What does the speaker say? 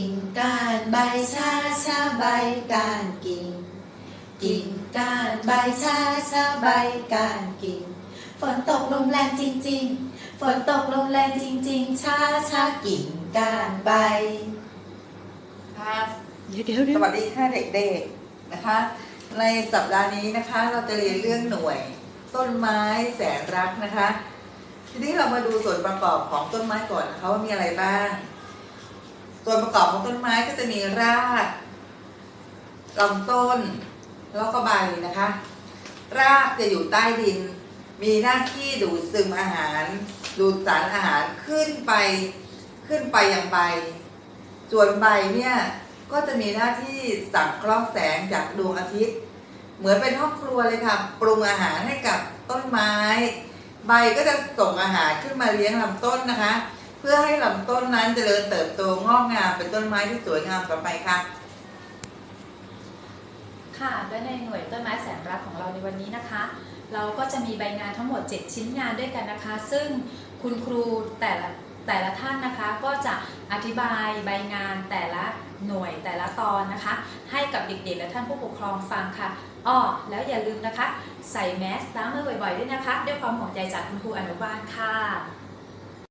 กิ่งก้านใบชาชาใบก้านกิ่ง กิ่งก้านใบชาชาใบก้านกิ่ง ฝนตกลมแรงจริง ๆ ฝนตกลมแรงจริง ๆชาชากิ่งก้านใบครับเดี๋ยวเดี๋ยวเดี๋สยววัสดีค่ะเด็กๆนะคะ ในสัปดาห์นี้นะคะ เราจะเรียนเรื่องหน่วย ต้นไม้แสนรักนะคะ ทีนี้เรามาดูส่วนประกอบของต้นไม้ก่อนนะคะว่ามีอะไรบ้าง ส่วนประกอบของต้นไม้ก็จะมีรากลำต้น แล้วก็ใบนะคะ รากจะอยู่ใต้ดิน มีหน้าที่ดูดซึมอาหาร ดูดสารอาหารขึ้นไปขึ้นไปยังใบ ส่วนใบเนี่ยก็จะมีหน้าที่สังเคราะห์แสงจากดวงอาทิตย์ เหมือนเป็นห้องครัวเลยค่ะ ปรุงอาหารให้กับต้นไม้ ใบก็จะส่งอาหารขึ้นมาเลี้ยงลำต้นนะคะ เพื่อให้ลำต้นนั้นเจริญเติบโตงอกงามเป็นต้นไม้ที่สวยงามต่อไปค่ะ ค่ะและในหน่วยต้นไม้แสนรักของเราในวันนี้นะคะ เราก็จะมีใบงานทั้งหมด 7 ชิ้นงานด้วยกันนะคะ ซึ่งคุณครูแต่ละแต่ละท่านนะคะก็จะอธิบายใบงานแต่ละหน่วยแต่ละตอนนะคะ ให้กับเด็กๆ และท่านผู้ปกครองฟังค่ะอ้อแล้วอย่าลืมนะคะ ใส่แมสล้างมือบ่อยๆด้วยนะคะ ด้วยความห่วงใยจากคุณครูอนุบาลค่ะ